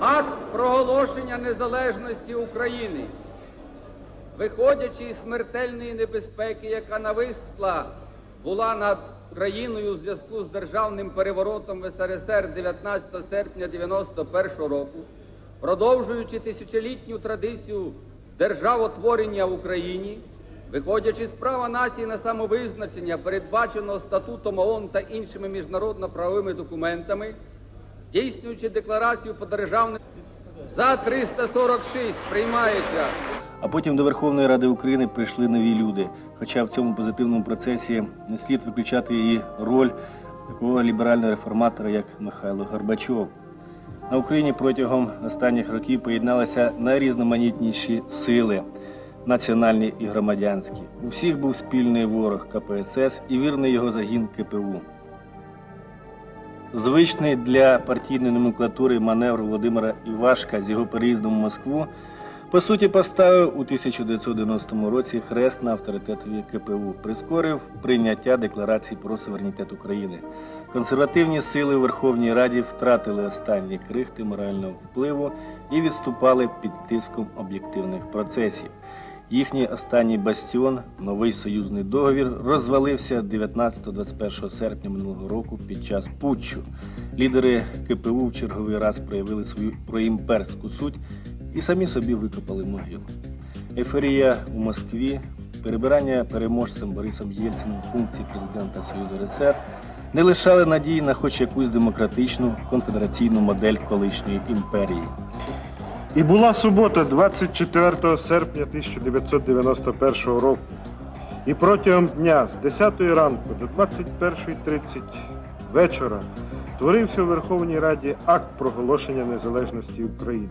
Акт проголошення незалежності України, виходячи із смертельної небезпеки, яка нависла була над країною у зв'язку з державним переворотом в СРСР 19 серпня 1991 року, продовжуючи тисячолітню традицію державотворення в Україні виходячи з права нації на самовизначення, передбаченого статутом ООН та іншими міжнародно-правовими документами, здійснюючи декларацію по державним за 346 приймається. А потім до Верховної Ради України прийшли нові люди. Хоча в цьому позитивному процесі не слід виключати і роль такого ліберального реформатора, як Михайло Горбачов. На Україні протягом останніх років поєдналися найрізноманітніші сили національні і громадянські. У всіх був спільний ворог КПСС і вірний його загін КПУ. Звичний для партійної номенклатури маневр Володимира Івашка з його переїздом в Москву по суті поставив у 1990 році хрест на авторитетові КПУ, прискорив прийняття декларації про суверенітет України. Консервативні сили у Верховній Раді втратили останні крихти морального впливу і відступали під тиском об'єктивних процесів. Їхній останній бастіон, новий союзний договір, розвалився 19-21 серпня минулого року під час путчу. Лідери КПУ в черговий раз проявили свою проімперську суть і самі собі викопали могилу. Ейфорія у Москві, перебирання переможцем Борисом Єльциним функції президента Союзу РСР не лишали надії на хоч якусь демократичну конфедераційну модель колишньої імперії. І була субота, 24 серпня 1991 року. І протягом дня з 10 ранку до 21.30 вечора творився у Верховній Раді акт проголошення незалежності України.